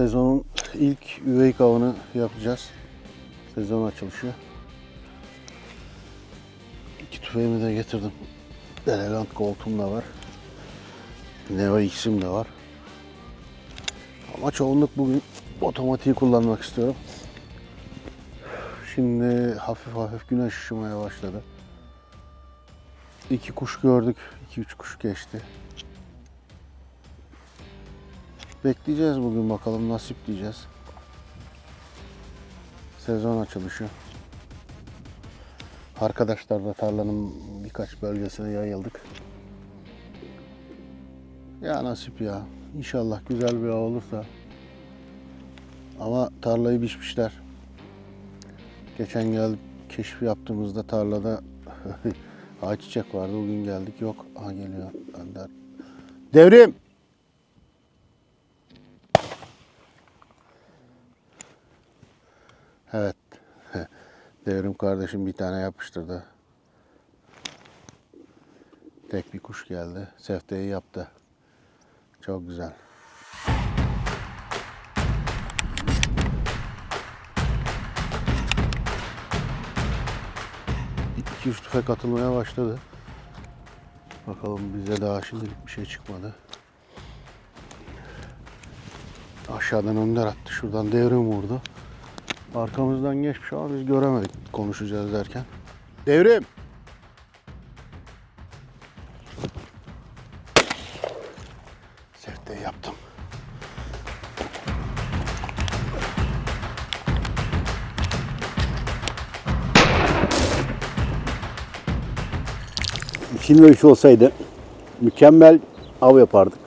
Sezonun ilk üvey avını yapacağız. Sezon açılışı. İki tüfeğimi de getirdim. Elegant koltuğum da var. Neo X'im de var. Ama çoğunluk bugün otomatiği kullanmak istiyorum. Şimdi hafif hafif güneş ışımaya başladı. İki kuş gördük. iki üç kuş geçti. Bekleyeceğiz bugün bakalım nasip diyeceğiz. Sezon açılışı. Arkadaşlar da tarlanın birkaç bölgesine yayıldık. Ya nasip ya. İnşallah güzel bir av olursa. Ama tarlayı biçmişler. Geçen geldik keşfi yaptığımızda tarlada ayçiçek vardı. Bugün geldik yok. Aha geliyor Önder. Devrim! Evet. Devrim kardeşim bir tane yapıştırdı. Tek bir kuş geldi. Sefteyi yaptı. Çok güzel. İki üç tüfek atılmaya başladı. Bakalım bize daha şimdilik bir şey çıkmadı. Aşağıdan önder attı. Şuradan devrim vurdu. Arkamızdan geçmiş ama biz göremedik konuşacağız derken. Devrim! Sefteyi yaptım. İçin ve üç olsaydı mükemmel av yapardık.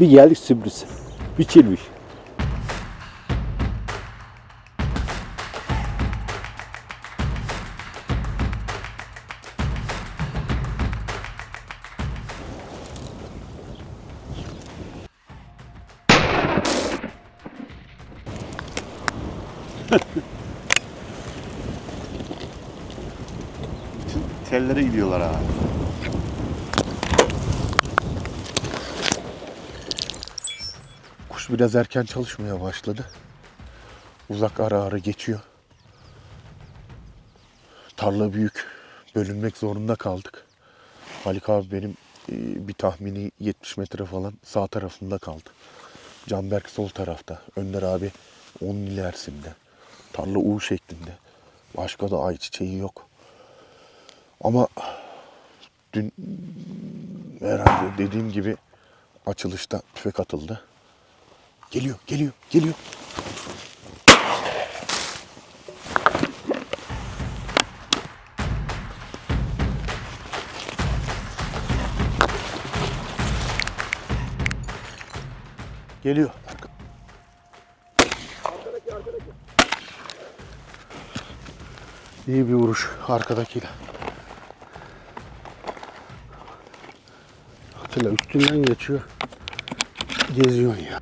Bir geldik sürpriz. Biçilmiş. Tellere gidiyorlar ha. Kuş biraz erken çalışmaya başladı. Uzak ara ara geçiyor. Tarla büyük. Bölünmek zorunda kaldık. Halik abi benim e, bir tahmini 70 metre falan sağ tarafında kaldı. Canberk sol tarafta. Önder abi onun ilerisinde. Tarla U şeklinde. Başka da ayçiçeği yok. Ama dün herhalde dediğim gibi açılışta tüfek atıldı. Geliyor, geliyor, geliyor. Geliyor. İyi bir vuruş arkadakiyle. Atilla üstünden geçiyor. Geziyorsun ya.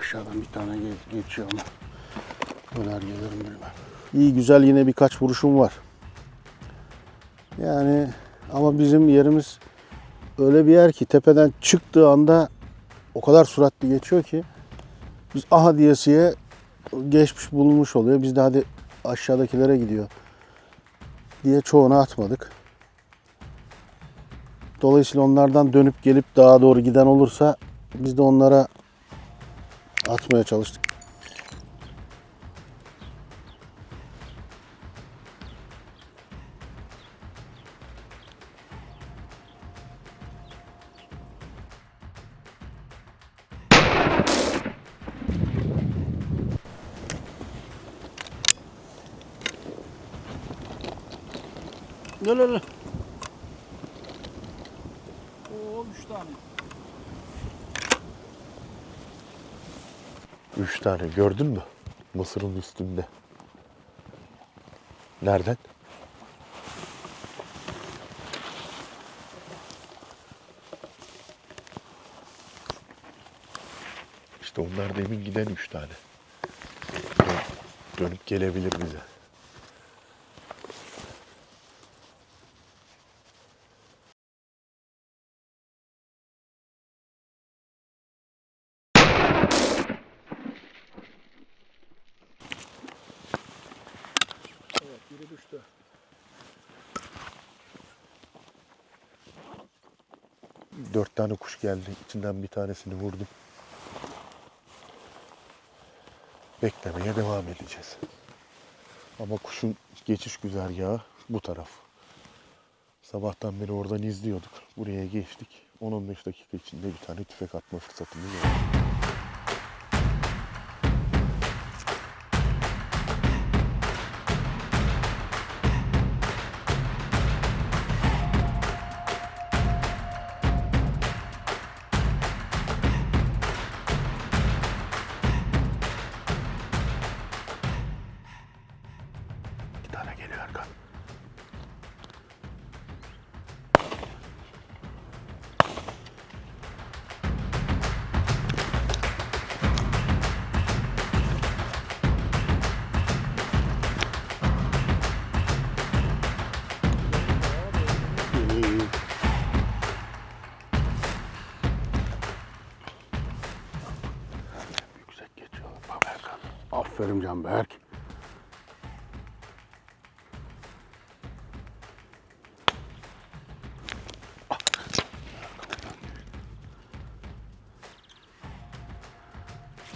Aşağıdan bir tane ge- geçiyor ama döner gelirim bilmem. İyi güzel yine birkaç vuruşum var. Yani ama bizim yerimiz öyle bir yer ki tepeden çıktığı anda o kadar süratli geçiyor ki biz aha diyesiye geçmiş bulunmuş oluyor. Biz de hadi aşağıdakilere gidiyor diye çoğunu atmadık. Dolayısıyla onlardan dönüp gelip daha doğru giden olursa biz de onlara atmaya çalıştık. Gel gel. Oo üç tane. Üç tane gördün mü? Mısırın üstünde. Nereden? İşte onlar demin giden üç tane. Dön- Dönüp gelebilir bize. Dört tane kuş geldi. İçinden bir tanesini vurdum. Beklemeye devam edeceğiz. Ama kuşun geçiş güzergahı bu taraf. Sabahtan beri oradan izliyorduk. Buraya geçtik. 10-15 dakika içinde bir tane tüfek atma fırsatımız oldu. Aferin Canberk.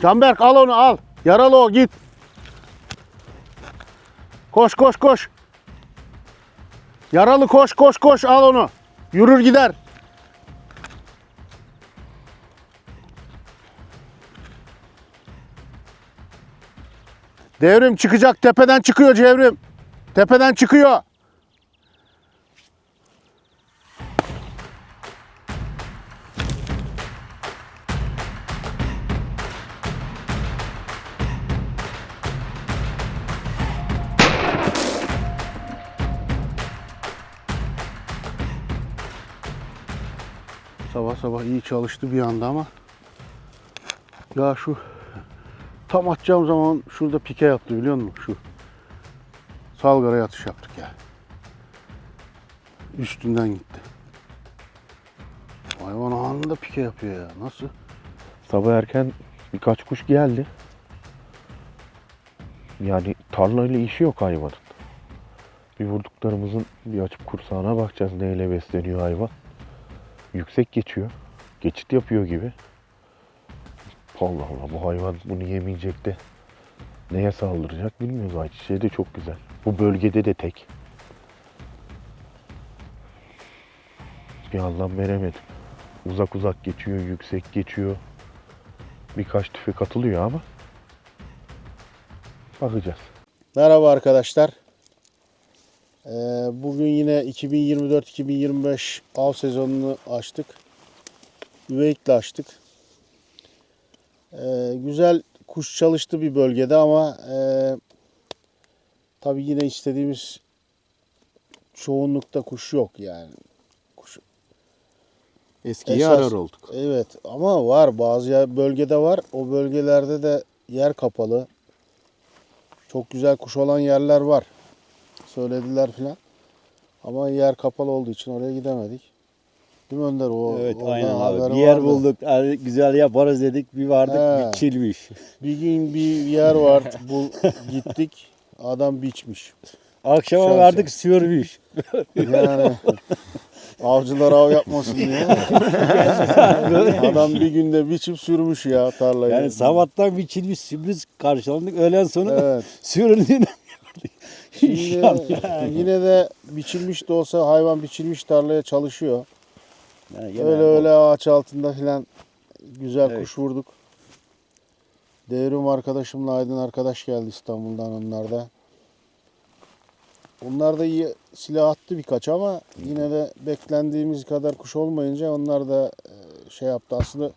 Canberk al onu al. Yaralı o git. Koş koş koş. Yaralı koş koş koş al onu. Yürür gider. Devrim çıkacak tepeden çıkıyor Cevrim. Tepeden çıkıyor. Sabah sabah iyi çalıştı bir anda ama ya şu tam atacağım zaman şurada pike yaptı biliyor musun? Şu salgara atış yaptık ya. Üstünden gitti. Hayvan anında pike yapıyor ya. Nasıl? Sabah erken birkaç kuş geldi. Yani tarlayla işi yok hayvanın. Bir vurduklarımızın bir açıp kursağına bakacağız neyle besleniyor hayvan. Yüksek geçiyor. Geçit yapıyor gibi. Allah Allah bu hayvan bunu yemeyecek de neye saldıracak bilmiyoruz. Ayçiçeği de çok güzel. Bu bölgede de tek. Bir anlam veremedim. Uzak uzak geçiyor, yüksek geçiyor. Birkaç tüfek atılıyor ama bakacağız. Merhaba arkadaşlar. Ee, bugün yine 2024-2025 av sezonunu açtık. Üveyik'le açtık. Ee, güzel kuş çalıştı bir bölgede ama e, tabii yine istediğimiz çoğunlukta kuş yok yani. Kuş, Eskiyi Esas- arar olduk. Evet ama var bazı bölgede var. O bölgelerde de yer kapalı. Çok güzel kuş olan yerler var. Söylediler filan. Ama yer kapalı olduğu için oraya gidemedik. Değil mi Önder? O, Evet aynen abi. Bir yer vardı. bulduk. Güzel yaparız dedik. Bir vardık He. bir çilmiş. Bir gün bir yer var. Bu gittik. Adam biçmiş. Akşama Şansı. vardık sürmüş. Yani avcılar av yapmasın diye. Adam bir günde biçip sürmüş ya tarlayı. Yani sabahtan bir çilmiş sürpriz karşılandık. Öğlen sonu Evet. sürüldüğünü Şimdi yine de biçilmiş de olsa hayvan biçilmiş tarlaya çalışıyor. Yani öyle bu- öyle ağaç altında filan güzel Evet. kuş vurduk. Devrim arkadaşımla Aydın arkadaş geldi İstanbul'dan onlar da. Onlar da iyi silah attı birkaç ama yine de beklendiğimiz kadar kuş olmayınca onlar da e, şey yaptı. Aslında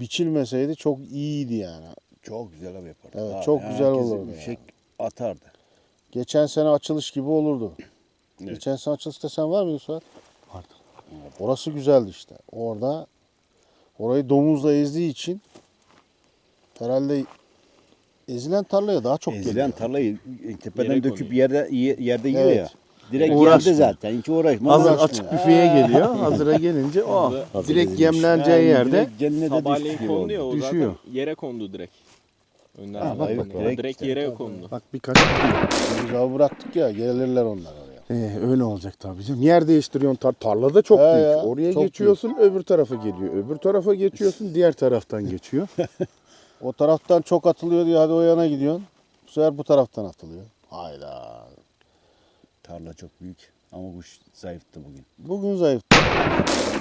biçilmeseydi çok iyiydi yani. Çok güzel abi yapardı. Evet, Abi, çok güzel olurdu bir yani. Şey atardı. Geçen sene açılış gibi olurdu. Evet. Geçen sene açılışta sen var mıydın Suat? Orası güzeldi işte. Orada orayı domuzla ezdiği için herhalde ezilen tarlaya daha çok Ezilen geliyor. tarlayı tepeden Yere döküp konuyor. yerde yerde yiyor Evet. ya. Direkt Uğraşmıyor. yerde zaten. Hiç uğraşma. Hazır uğraşmıyor. açık büfeye geliyor. Hazıra gelince o Hazır direkt yemleneceği yerde direkt cennete Sabahleyin düşüyor. kondu ya o Düşüyor. zaten yere kondu direkt. Önden Ha, zaten bak, direkt, direkt direkt yere kondu. bak birkaç Biz av bıraktık ya gelirler onlar Ee, öyle olacak tabii canım. Yer değiştiriyorsun. Tar tarlada çok He büyük. ya, Oraya çok geçiyorsun öbür tarafa geliyor. Öbür tarafa geçiyorsun diğer taraftan geçiyor. O taraftan çok atılıyor diye hadi o yana gidiyorsun. Bu sefer bu taraftan atılıyor. Hayda. Tarla çok büyük ama kuş zayıftı bugün. Bugün zayıf.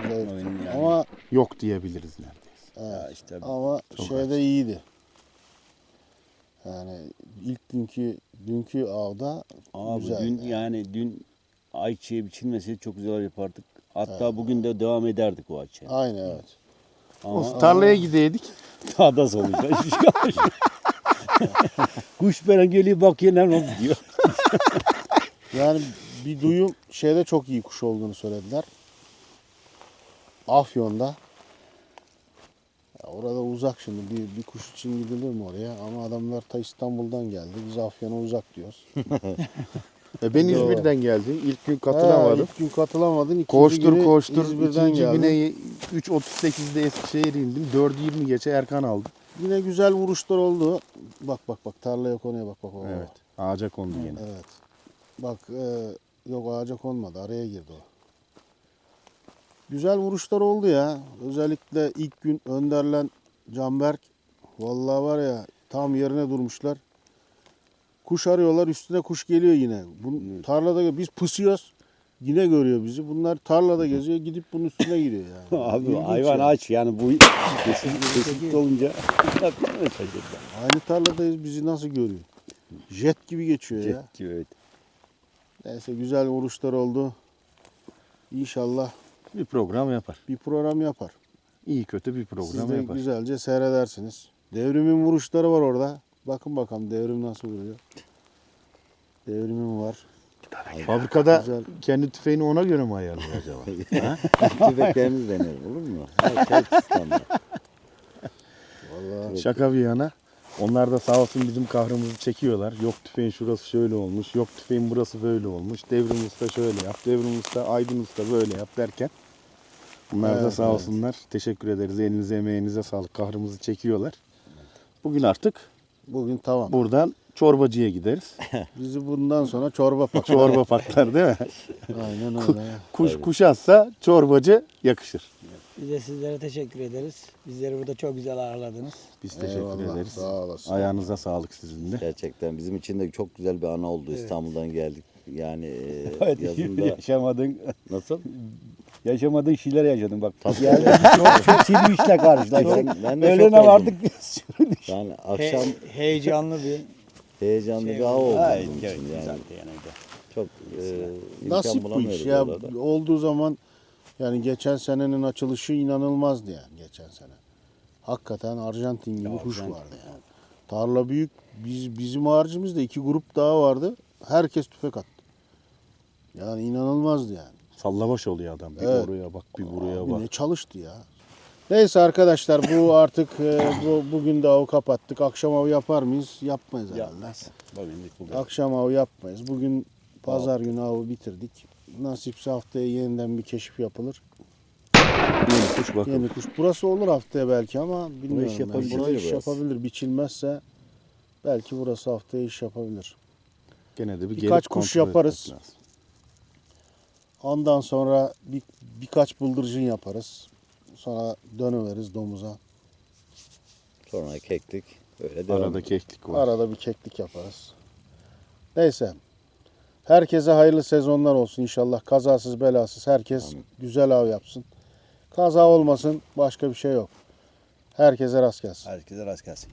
Zayıf. Bugün yani. Ama Yok diyebiliriz neredeyse. Ya işte ama şeyde iyiydi. Yani ilk günkü dünkü avda abi güzel. dün yani dün ayçiçeği biçilmeseydi çok güzel yapardık. Hatta bugün de devam ederdik o ayçiçeği. Aynı evet. Ama Tarlaya gideydik. daha da sonuçta. Kuş bana geliyor bakıyor ne oldu diyor. Yani bir duyum şeyde çok iyi kuş olduğunu söylediler. Afyon'da. Ya orada uzak şimdi bir, bir kuş için gidilir mi oraya? Ama adamlar ta İstanbul'dan geldi. Biz Afyon'a uzak diyoruz. E ben Doğru. İzmir'den geldim. İlk gün katılamadım. ilk gün katılamadın. ikinci Koştur günü koştur. İzmir'den İkinci geldin. güne 3.38'de Eskişehir'e indim. 4.20 geçe Erkan aldım. Yine güzel vuruşlar oldu. Bak bak bak tarlaya konuya bak bak. bak. Evet. Ağaca kondu gene. Evet. Bak e, yok ağaca konmadı. Araya girdi o. Güzel vuruşlar oldu ya. Özellikle ilk gün Önder'le Canberk. Vallahi var ya tam yerine durmuşlar. Kuş arıyorlar üstüne kuş geliyor yine. Bu, tarlada biz pısıyoruz. Yine görüyor bizi. Bunlar tarlada geziyor gidip bunun üstüne giriyor yani. Abi İlginç hayvan yani. aç yani bu kesin kesinlikle olunca. Aynı tarladayız bizi nasıl görüyor? Jet gibi geçiyor ya. Jet gibi evet. Neyse güzel vuruşlar oldu. İnşallah Bir program yapar. bir program yapar. İyi kötü bir Siz program de yapar. güzelce seyredersiniz. Devrimin vuruşları var orada. Bakın bakalım devrim nasıl vuruyor. Devrimim var. Fabrikada Güzel. kendi tüfeğini ona göre mi ayarlıyor acaba? Tüfeklerimiz denir olur mu? Her şey standart. Vallahi Şaka bir yana. Onlar da sağ olsun bizim kahrımızı çekiyorlar. Yok tüfeğin şurası şöyle olmuş. Yok tüfeğin burası böyle olmuş. Devrim usta şöyle yap. Devrim usta Aydın usta böyle yap derken. Bunlar da Evet, sağ evet. olsunlar. Teşekkür ederiz. Elinize emeğinize sağlık. Kahrımızı çekiyorlar. Bugün artık bugün tamam. buradan çorbacıya gideriz. Bizi bundan sonra çorba pak. Çorba patlar değil mi? Aynen öyle. Kuş kuşatsa çorbacı yakışır. Biz de sizlere teşekkür ederiz. Bizleri burada çok güzel ağırladınız. Biz teşekkür Eyvallah, ederiz. Sağ olasın. Ayağınıza sağlık sizin de. Gerçekten bizim için de çok güzel bir ana oldu. İstanbul'dan geldik. Yani e, Evet, yazında yaşamadığın, nasıl? yaşamadığın şeyler yaşadın bak. Tabii. Yani çok çok silmişle karşılaştık. Ben- ben de şok Öğlene oldum. vardık. Yani akşam He- heyecanlı bir heyecanlı Şey bir av oldu evet, için. güzel Yani de yani de. çok e, Nasip bu iş ya. Olduğu zaman yani geçen senenin açılışı inanılmazdı yani geçen sene. Hakikaten Arjantin gibi kuş Arjantin, vardı yani. Tarla büyük. Biz bizim haricimizde iki grup daha vardı. Herkes tüfek attı. Yani inanılmazdı yani. Sallamaş oluyor adam. Bir Evet. oraya bak, bir buraya Abi bak. ne çalıştı ya. Neyse arkadaşlar bu artık e, bu, bugün de avı kapattık. Akşam avı yapar mıyız? Yapmayız herhalde. Yapmaz. Bugünlük bu kadar. Akşam avı yapmayız. Bugün pazar günü avı bitirdik. Nasipse haftaya yeniden bir keşif yapılır. Yeni kuş bakın. Yeni kuş. Burası olur haftaya belki ama bilmiyorum. iş ben. yapabilir. Burası iş Burası. yapabilir. Biçilmezse belki burası haftaya iş yapabilir. Gene de bir Birkaç gelip kuş kontrol yaparız. etmek lazım. Ondan sonra bir, birkaç bıldırcın yaparız. Sonra dönüveririz domuza. Sonra keklik öyle devam. Arada keklik var. Arada bir keklik yaparız. Neyse. Herkese hayırlı sezonlar olsun inşallah. Kazasız belasız herkes güzel av yapsın. Kaza olmasın başka bir şey yok. Herkese rast gelsin. Herkese rast gelsin.